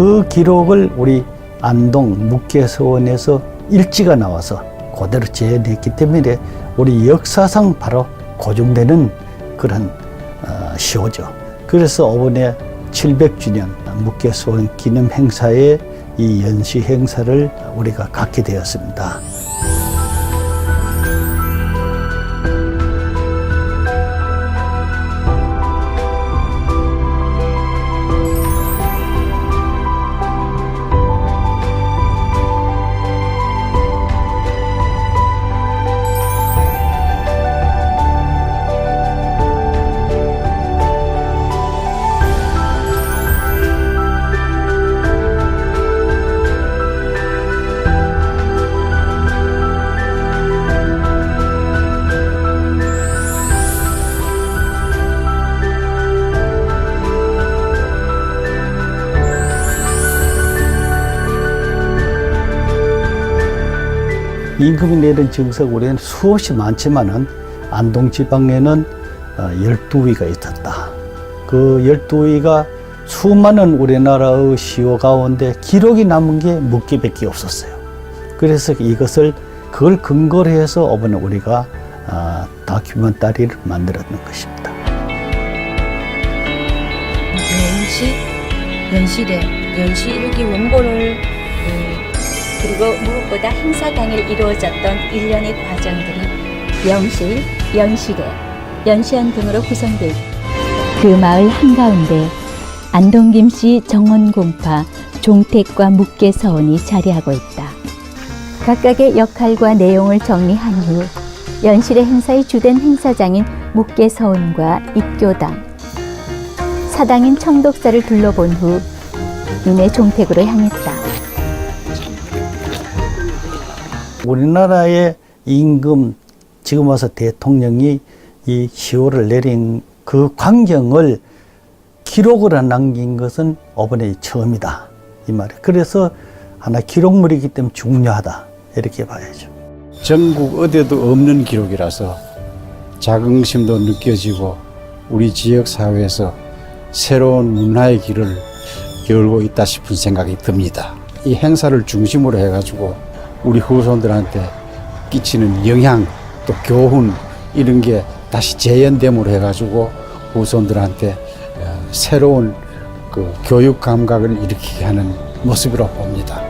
그 기록을 우리 안동 묵계서원에서 일지가 나와서 그대로 재현했기 때문에 우리 역사상 바로 고정되는 그런 어, 시호죠. 그래서 이번에 700주년 묵계서원 기념 행사에 이 연시 행사를 우리가 갖게 되었습니다. 임금이 내린 정석 우리는 수없이 많지만은 안동 지방에는 어, 12위가 있었다. 그 12위가 수많은 우리나라의 시호 가운데 기록이 남은 게 묵기밖에 없었어요. 그래서 이것을 그걸 근거로 해서 이번에 우리가 아, 다큐멘터리를 만들었는 것입니다. 연시, 연시대, 연시 여기 원고를 음, 그리고 무엇보다 행사 당일 이루어졌던 일련의 과정들이 영실, 연시대, 연시안 등으로 있그 마을 한가운데 안동김씨 정원공파 종택과 묵계서원이 자리하고 있다. 각각의 역할과 내용을 정리한 후 연실의 행사의 주된 행사장인 묵계서원과 입교당, 사당인 청독사를 둘러본 후 이내 종택으로 향했다. 우리나라의 임금 지금 와서 대통령이 이 시호를 내린 그 광경을 기록으로 남긴 것은 이번에 처음이다 이 말이. 그래서 하나 기록물이기 때문에 중요하다 이렇게 봐야죠. 전국 어디에도 없는 기록이라서 자긍심도 느껴지고 우리 지역 사회에서 새로운 문화의 길을 열고 있다 싶은 생각이 듭니다. 이 행사를 중심으로 해가지고 우리 후손들한테 끼치는 영향 또 교훈 이런 게 다시 재현됨으로 해가지고 후손들한테 어, 새로운 그 교육 감각을 일으키게 하는 모습이라고 봅니다.